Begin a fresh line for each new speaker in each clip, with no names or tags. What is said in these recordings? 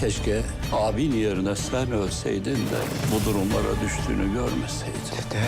Keşke abin yerine sen ölseydin de bu durumlara düştüğünü görmeseydin.
Dede,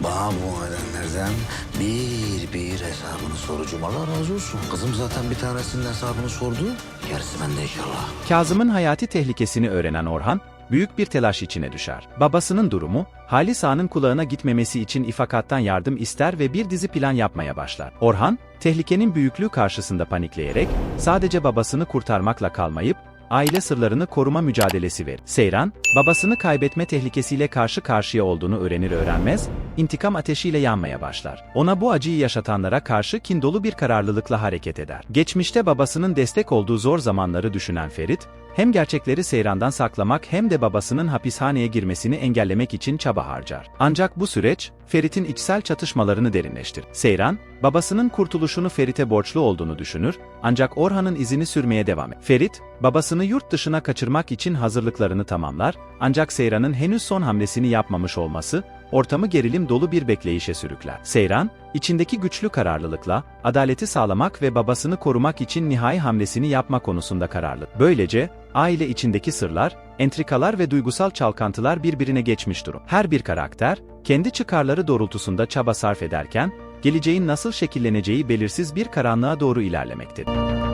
bana bu edenlerden bir bir hesabını sorucum. Allah razı olsun. Kızım zaten bir tanesinin hesabını sordu. Gerisi bende inşallah.
Kazım'ın hayati tehlikesini öğrenen Orhan, büyük bir telaş içine düşer. Babasının durumu, Halis Ağa'nın kulağına gitmemesi için ifakattan yardım ister ve bir dizi plan yapmaya başlar. Orhan, tehlikenin büyüklüğü karşısında panikleyerek, sadece babasını kurtarmakla kalmayıp, aile sırlarını koruma mücadelesi verir. Seyran, babasını kaybetme tehlikesiyle karşı karşıya olduğunu öğrenir öğrenmez, intikam ateşiyle yanmaya başlar. Ona bu acıyı yaşatanlara karşı kin dolu bir kararlılıkla hareket eder. Geçmişte babasının destek olduğu zor zamanları düşünen Ferit, hem gerçekleri Seyran'dan saklamak hem de babasının hapishaneye girmesini engellemek için çaba harcar. Ancak bu süreç, Ferit'in içsel çatışmalarını derinleştirir. Seyran, babasının kurtuluşunu Ferit'e borçlu olduğunu düşünür, ancak Orhan'ın izini sürmeye devam eder. Ferit, babasını yurt dışına kaçırmak için hazırlıklarını tamamlar, ancak Seyran'ın henüz son hamlesini yapmamış olması, ortamı gerilim dolu bir bekleyişe sürükler. Seyran, içindeki güçlü kararlılıkla, adaleti sağlamak ve babasını korumak için nihai hamlesini yapma konusunda kararlı. Böylece, aile içindeki sırlar, entrikalar ve duygusal çalkantılar birbirine geçmiş durum. Her bir karakter, kendi çıkarları doğrultusunda çaba sarf ederken, geleceğin nasıl şekilleneceği belirsiz bir karanlığa doğru ilerlemektedir.